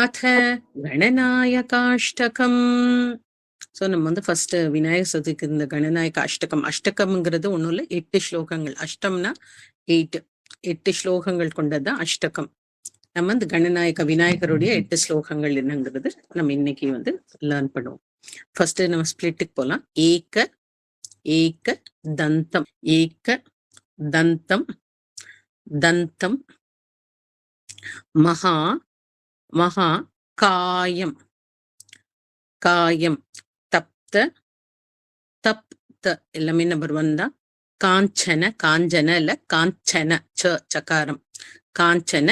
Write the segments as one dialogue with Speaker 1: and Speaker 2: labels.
Speaker 1: அத கணநாயகாஷ்டகம். ஸோ நம்ம வந்து ஃபர்ஸ்ட் விநாயகர் சதுக்கு இந்த கணநாயக அஷ்டகம் அஷ்டகம்ங்கிறது ஒன்றும் இல்லை எட்டு ஸ்லோகங்கள். அஷ்டம்னா எயிட் எட்டு ஸ்லோகங்கள் கொண்டதுதான் அஷ்டகம். நம்ம இந்த கணநாயக விநாயகருடைய எட்டு ஸ்லோகங்கள் என்னங்கிறது நம்ம இன்னைக்கு வந்து லேர்ன் பண்ணுவோம். ஃபர்ஸ்ட் நம்ம ஸ்பிளிட்டுக்கு போகலாம் ஏக ஏக தந்தம். ஏக தந்தம் தந்தம் மகா மகா காயம். காயம். தப்த தப்த. எல்லாமே நம்பர் ஒன் தான். காஞ்சன காஞ்சன இல்ல காஞ்சன ச சகாரம். காஞ்சன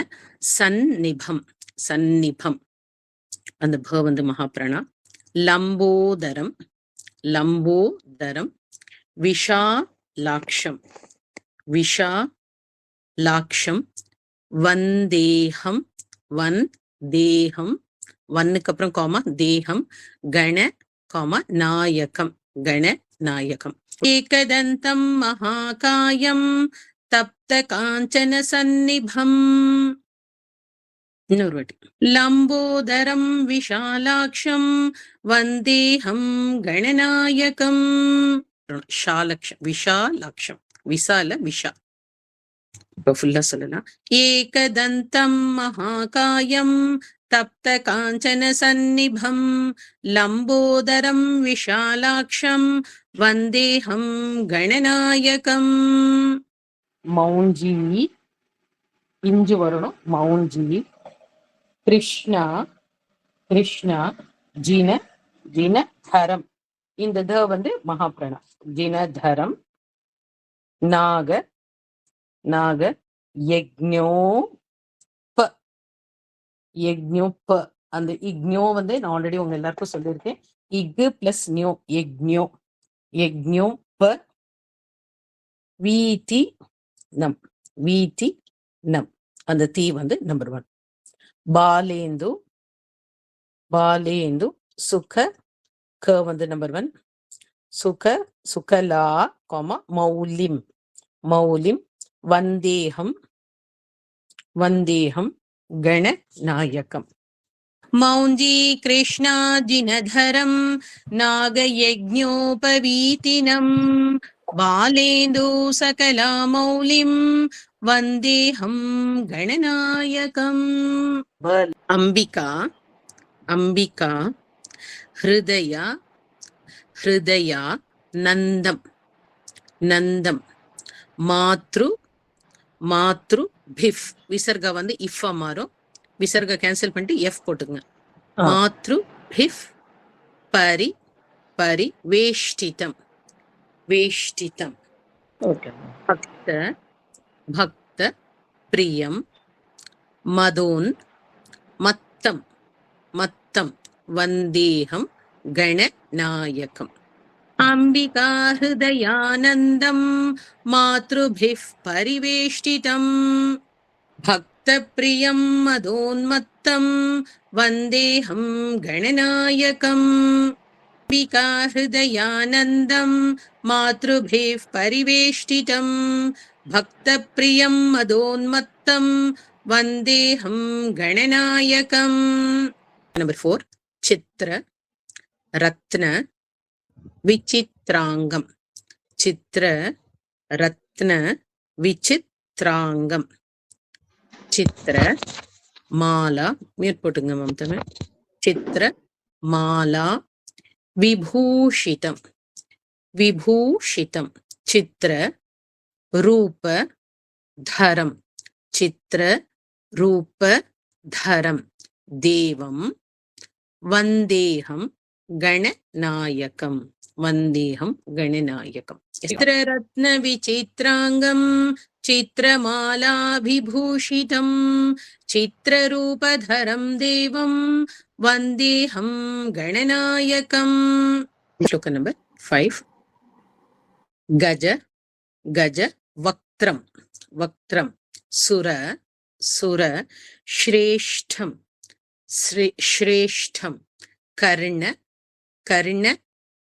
Speaker 1: சந்நிபம் சந்நிபம். அந்த ப வந்து மகாபிரணா. லம்போதரம் லம்போதரம் விஷா லாஷம் வந்தேகம் வன் தேகம் ஒன்னுக்கு அப்புறம் காமா தேகம் கண காமா நாயகம் கண நாயகம். ஏகதந்தம் மகாகாயம் தப்த காஞ்சன சந்நிபம். இன்னொரு வாட்டி. லம்போதரம் விஷாலாட்சம் வந்தேகம் கணநாயகம். ஷாலக்ஷம் விஷாலாட்சம் விசால விஷா. ஃபுல்லா சொல்லலாம் ஏகதந்தம் மகாகாயம் தப்த காஞ்சன சந்நிபம் லம்போதரம் விஷாலாட்சம் வந்தேகம் கணநாயகம். மௌஞ்சி இஞ்சு வரணும். மௌஞ்சி கிருஷ்ணா கிருஷ்ணா ஜின ஜினதரம் இந்த த வந்து மகாபிரணா ஜினதரம் நாக நாக யக்ஞோ ப. யக்ஞோ ப. அந்த இக்ஞோ வந்து நான் ஆல்ரெடி உங்க எல்லாருக்கும் சொல்லியிருக்கேன். இக் பிளஸ் நியோ யக்ஞோ. யக்ஞோ ப. வீதி நம். வீதி நம். அந்த தீ வந்து நம்பர் ஒன் பாலேந்து. பாலேந்து சுக. க வந்து நம்பர் ஒன் சுக. சுகலா கோமா மௌலிம். மௌலிம் வந்தேகம் வந்தேகம் கணநாயகம் மௌஞ்சி கிருஷ்ணாஜினதரம் நாகயஜோபவீதினம் பாலேந்து சகலாமௌலிம் வந்தேகம் கணநாயகம். அம்பிகா அம்பிகா ஹிருதயா ஹிருதயா நந்தம் நந்தம். மாத்ரு மாத்ரு பிஃப். விசர்கா வந்து இஃபா மாறும். விசர்கா கேன்சல் பண்ணிட்டு எஃப் போட்டுங்க மாத்ரு பிஃப் பரி பரி வேஷ்டிதம் வேஷ்டிதம் பக்த பக்த பிரியம் மதோன் மத்தம். மத்தம். வந்தேகம் கணநாயகம். अम्बिका हृदयानन्दम् मातृभिः परिवेष्टितम् भक्तप्रियम् मदोन्मत्तम् वन्देऽहम् गणनायकम् अम्बिका हृदयानन्दम् मातृभिः परिवेष्टितम् भक्तप्रियम् मदोन्मत्तम् वन्देऽहम् गणनायकम् नम्बर् फोर् चित्र रत्न விசித்ராங்கம் சித்திர ரத்ன விசித்ராங்கம் சித்திர மாலா மியூட் போட்டுங்க மம்தமே சித்திர மாலா விபூஷிதம். விபூஷிதம். சித்திர ரூப தரம். சித்திர ரூப தரம். தேவம் வந்தேகம் गणनायकं वन्देऽहं गणनायकम् चित्ररत्नविचित्राङ्गम् चित्रमालाभिभूषितम् चित्ररूपधरं देवं वन्देऽहं गणनायकम् श्लोक नंबर फैव् गज गज वक्त्रं वक्त्रं सुर सुर श्रेष्ठं श्रेष्ठं कर्ण कर्ण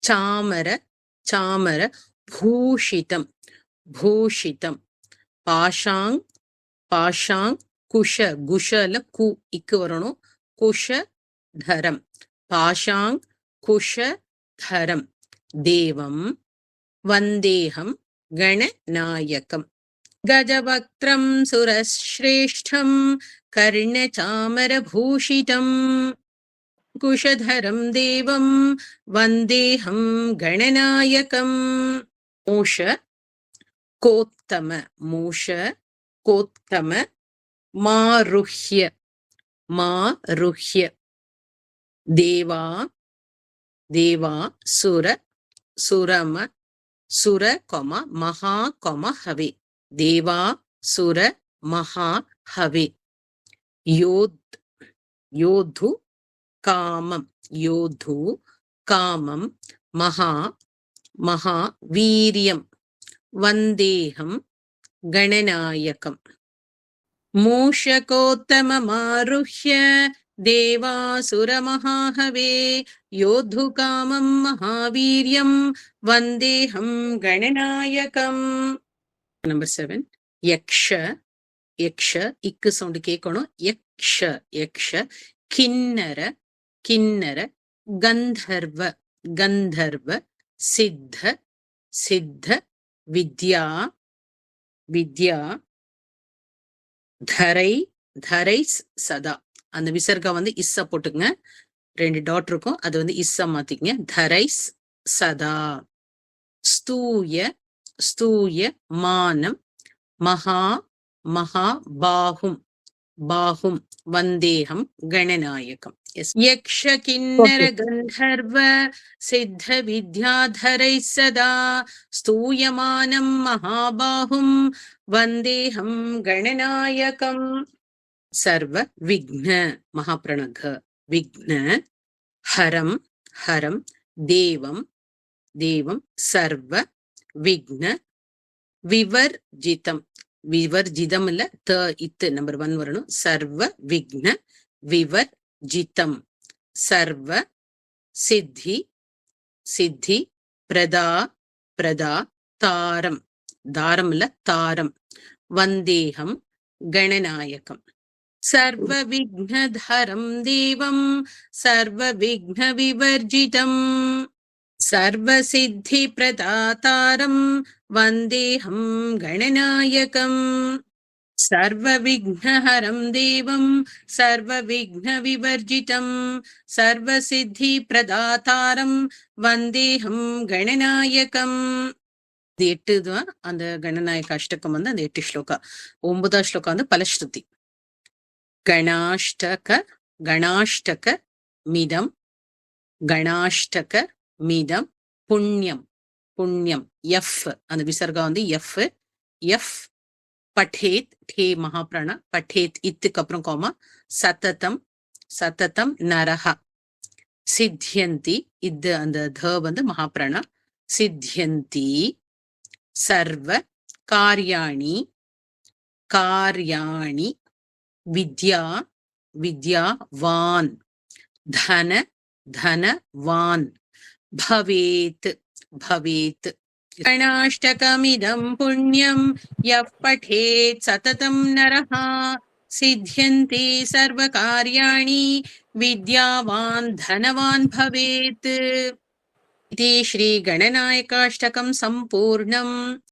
Speaker 1: சாமர சாமர பூஷிதம் பூஷிதம் பாஷாங் பாஷாங் குஷ குஷல கு இக்கு வரணும் कुशधरं पाशाङ्कुशधरं देवं वन्देऽहं गणनायकम् गजवक्त्रं सुरश्रेष्ठं कर्णचामरभूषितम् कुशधरं देवं वन्देऽहं गणनायकम् मूष कोत्तम मूष कोत्तम मारुह्य मारुह्य देवा देवा सुर सुरम सुर कोम महा कोम हवे देवा सुर महा हवे योद् योद्धु कामं योद्धु कामं महा महावीर्यं वन्देऽहं गणनायकम् मूषकोत्तममारुह्य देवासुरमहाहवे योद्धुकामं महावीर्यं वन्देऽहं गणनायकम् நம்பர் செவன் யக்ஷ யக்ஷ இக்கு சவுண்டு கேட்கணும் யக்ஷ யக்ஷ கிண்ணர கிண்ணர கந்தர்வ கந்தர்வ சித்த சித்த வித்யா வித்யா தரை தரை சதா. அந்த விசர்கா வந்து இஸ்ஸ போட்டுங்க ரெண்டு டாட் இருக்கும். அது வந்து இஸ்ஸ மாத்திக்கங்க. தரைஸ் சதா. ஸ்தூய ஸ்தூய மானம். மகா மகா பாகும். பாகும் வந்தேகம் கணநாயகம். யக்ஷ கிண்ணர கந்தர்வ சித்த வித்யாதரை சதா ஸ்தூயமானம் மகாபாகும் வந்தேகம் கணநாயகம். சர்வ விக்ன மகாபிரணக. விக்ன ஹரம் ஹரம் தேவம் தேவம் சர்வ விக்ன விவர்ஜிதம். விவர்ஜிதம் இல்ல த இத்து நம்பர் ஒன் வரணும். சர்வ விக்ன விவர் ஜிதம் சர்வ சித்தி சித்தி பிரதா பிரதா தாரம். தாரம் இல்ல தாரம். வந்தேகம் கணநாயகம். சர்வ விக்னதரம் தேவம் சர்வ விக்ன விவர்ஜிதம். सर्वसिद्धिप्रदातारं वन्देऽहं गणनायकम् सर्वविघ्नहरं देवं सर्वविघ्नविवर्जितं सर्वसिद्धिप्रदातारं வந்தேகம் கணநாயகம் இது எட்டு தான் அந்த கணநாயக அஷ்டகம் வந்து அந்த எட்டு ஸ்லோகா ஒன்பதாம் ஸ்லோகா வந்து பலஸ்ருதி கணாஷ்டக கணாஷ்டக மிதம் கணாஷ்டக மீதம் புண்ணியம். புண்ணியம். எஃப் அந்த விசர்கா வந்து எஃப் எஃப் பட்டேத் டே மகாபிராண பட்டேத் இத்துக்கு அப்புறம் கோமா சத்ததம் சத்ததம் நரஹா. சித்தியந்தி இது அந்த த வந்து மகாபிராண. சித்தியந்தி சர்வ காரியாணி காரியாணி வித்யா வித்யாவான். தன தனவான். भवेत् भवेत् गणाष्टकमिदं पुण्यं यः पठेत् सततं नरः सिद्ध्यन्ति सर्वकार्याणि विद्यावान् धनवान् भवेत् इति श्रीगणनायकाष्टकं सम्पूर्णम्